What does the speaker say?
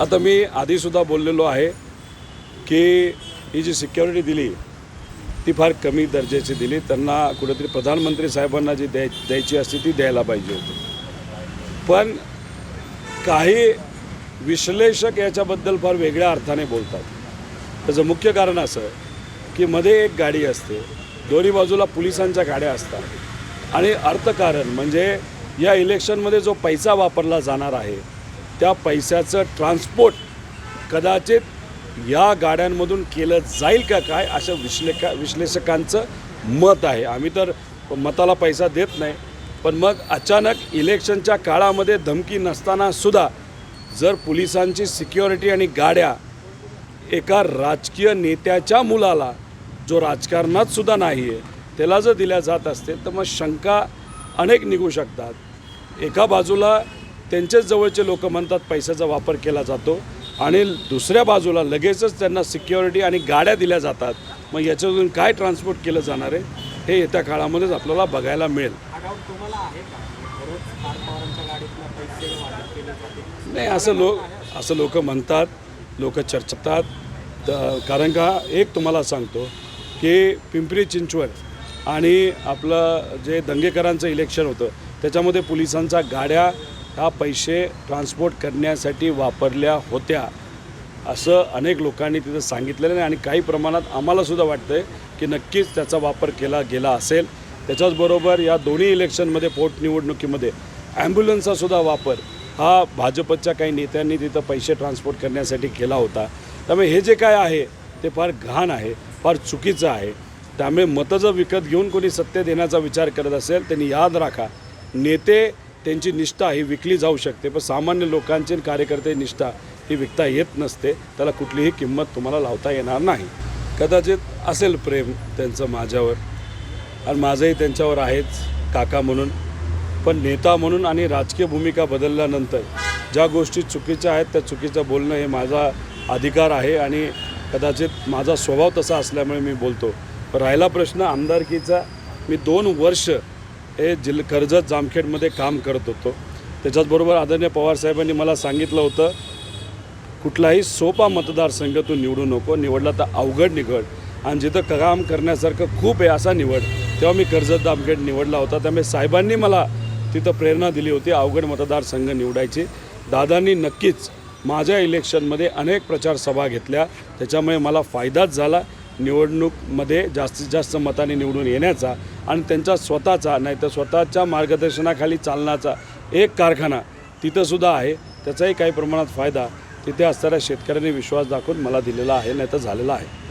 आता मी आधीसुद्धा बोललेलो आहे की ही जी सिक्युरिटी दिली ती फार कमी दर्जाची दिली. त्यांना कुठेतरी प्रधानमंत्री साहेबांना जी द्याय द्यायची असते ती द्यायला पाहिजे होती. पण काही विश्लेषक याच्याबद्दल फार वेगळ्या अर्थाने बोलतात. त्याचं मुख्य कारण असं की मध्ये एक गाडी असते दोन्ही बाजूला पोलिसांच्या गाड्या असतात. आणि अर्थकारण म्हणजे या इलेक्शनमध्ये जो पैसा वापरला जाणार आहे त्या पैशाचं ट्रान्सपोर्ट कदाचित या गाड्यांमधून केलं जाईल का काय असं विश्लेका विश्लेषकांचं मत आहे. आम्ही तर मताला पैसा देत नाही. पण मग अचानक इलेक्शनच्या काळामध्ये धमकी नसताना सुद्धा जर पोलिसांची सिक्युरिटी आणि गाड्या एका राजकीय नेत्याच्या मुलाला जो राजकारणात सुद्धा नाही आहे त्याला जर दिल्या जात असतील तर मग शंका अनेक निघू शकतात. एका बाजूला त्यांच्याच जवळचे लोक म्हणतात पैशाचा वापर केला जातो आणि दुसऱ्या बाजूला लगेचच त्यांना सिक्युरिटी आणि गाड्या दिल्या जातात. मग याच्यातून काय ट्रान्सपोर्ट केलं जाणार आहे हे येत्या काळामध्येच आपल्याला बघायला मिळेल. नाही असं लोक असं लोक म्हणतात लोक चर्चतात. त- कारण का एक तुम्हाला सांगतो की पिंपरी चिंचवड आणि आपलं जे दंगेकरांचं इलेक्शन होतं त्याच्यामध्ये पोलिसांच्या गाड्या हा पैसे ट्रान्सपोर्ट करण्यासाठी वापरल्या होत्या असं अनेक लोकांनी तिथं सांगितलेलं आहे. आणि काही प्रमाणात आम्हालासुद्धा वाटतं आहे की नक्कीच त्याचा वापर केला गेला असेल. त्याच्याचबरोबर या दोन्ही इलेक्शनमध्ये पोटनिवडणुकीमध्ये ॲम्ब्युलन्सचासुद्धा वापर हा भाजपच्या काही नेत्यांनी तिथं पैसे ट्रान्सपोर्ट करण्यासाठी केला होता. त्यामुळे हे जे काय आहे ते फार घाण आहे फार चुकीचं आहे. त्यामुळे मतं जर विकत घेऊन कोणी सत्य देण्याचा विचार करत असेल त्यांनी याद राखा नेते त्यांची निष्ठा ही विकली जाऊ शकते पण सामान्य लोकांची कार्यकर्ते निष्ठा ही विकता येत नसते. त्याला कुठलीही किंमत तुम्हाला लावता येणार नाही. कदाचित असेल प्रेम त्यांचं माझ्यावर. आणि माझंही त्यांच्यावर आहेच काका म्हणून. पण नेता म्हणून आणि राजकीय भूमिका बदलल्यानंतर ज्या गोष्टी चुकीच्या आहेत त्या चुकीचं बोलणं हे माझा अधिकार आहे आणि कदाचित माझा स्वभाव तसा असल्यामुळे मी बोलतो. राहिला प्रश्न आमदारकीचा. मी दोन वर्ष हे जिल्ह कर्जत जामखेडमध्ये काम करत होतो. त्याच्याचबरोबर आदरणीय पवारसाहेबांनी मला सांगितलं होतं कुठलाही सोपा मतदारसंघ तू निवडू नको निवडला तर अवघड निवड आणि जिथं काम करण्यासारखं खूप आहे असा निवड तेव्हा मी कर्जत जामखेड निवडला होता. त्यामुळे साहेबांनी मला तिथं प्रेरणा दिली होती अवघड मतदारसंघ निवडायची. दादांनी नक्कीच माझ्या इलेक्शनमध्ये अनेक प्रचार सभा घेतल्या. त्याच्यामुळे मला फायदाच झाला. निवडणूकमध्ये जास्तीत जास्त मताने निवडून येण्याचा आणि त्यांचा स्वतःचा नाही तर स्वतःच्या मार्गदर्शनाखाली चालण्याचा एक कारखाना तिथंसुद्धा आहे. त्याचाही काही प्रमाणात फायदा तिथे असणाऱ्या शेतकऱ्यांनी विश्वास दाखवून मला दिलेला आहे नाही तर झालेला आहे.